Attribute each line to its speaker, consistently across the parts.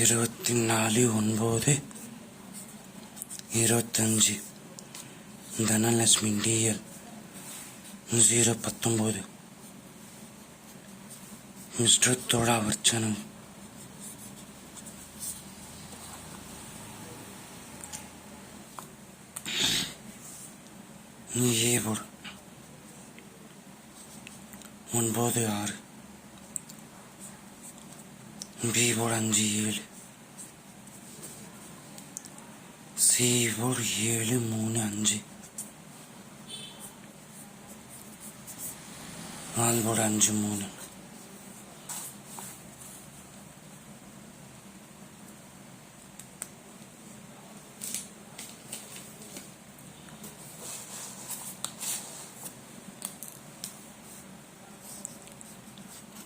Speaker 1: இருபத்தி நாலு ஒன்பது இருபத்தஞ்சி. தனலட்சுமி டிஎல் ஜீரோ பத்தொம்போது. மிஸ்டர் தோடா வர்ச்சனம் ஏ போடு ஒன்பது ஆறு. பி போர்டு அஞ்சு ஏழு சி போர்டு ஏழு மூணு அஞ்சு நாலு போர்டு அஞ்சு மூணு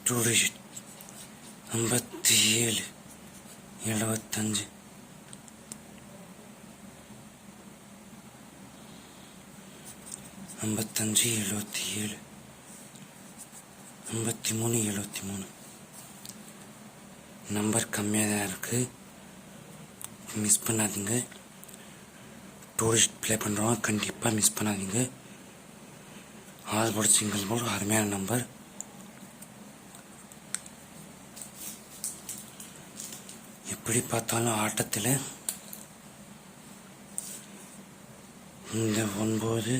Speaker 1: டூ டிஜிட் ஐம்பத்தி ஏழு எழுபத்தஞ்சு ஐம்பத்தஞ்சு எழுபத்தி ஏழு ஐம்பத்தி மூணு எழுபத்தி மூணு நம்பர் கம்மியாக தான் இருக்குது மிஸ் பண்ணாதீங்க. டூரிஸ்ட் ப்ளே பண்ணுறவங்க கண்டிப்பாக மிஸ் பண்ணாதீங்க. ஆல் போர்டு சிங்கிள் போர்டு அருமையான நம்பர் எப்படி பார்த்தாலும் ஆட்டத்தில் இந்த ஒன்பது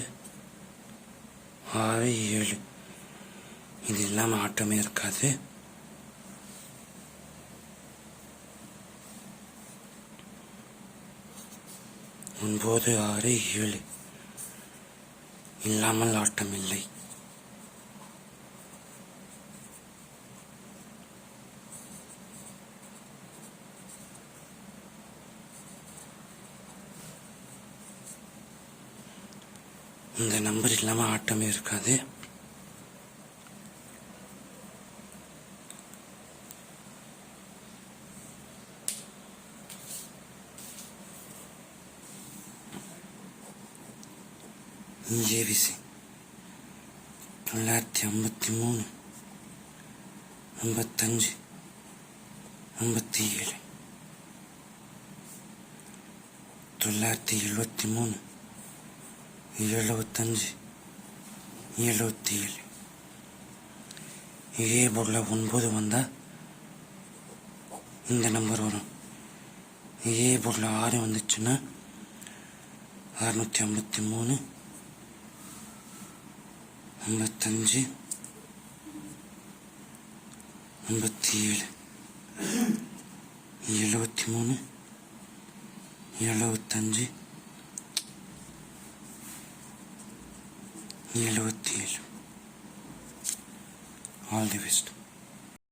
Speaker 1: ஆறு ஏழு. இது இல்லாமல் ஆட்டமே இருக்காது. ஒன்பது ஆறு ஏழு. இல்லாமல் ஆட்டம் இல்லை இந்த நம்பர் இல்லாமல் ஆட்டமே இருக்காது. ஏவிசி தொள்ளாயிரத்தி ஐம்பத்தி மூணு ஐம்பத்தஞ்சு ஐம்பத்தி ஏழு தொள்ளாயிரத்தி எழுபத்தி மூணு. எழுபத்தஞ்சு எழுபத்தி ஏழு இதே போர்டில் ஒன்பது வந்தால் இந்த நம்பர் வரும். இதே போர்டில் ஆறு வந்துச்சுன்னா அறுநூற்றி ஐம்பத்தி மூணு ஐம்பத்தஞ்சு ஐம்பத்தி ஏழு எழுபத்தி மூணு எழுபத்தஞ்சு எழுபத்தி ஏழு ஆல் தி பெஸ்ட்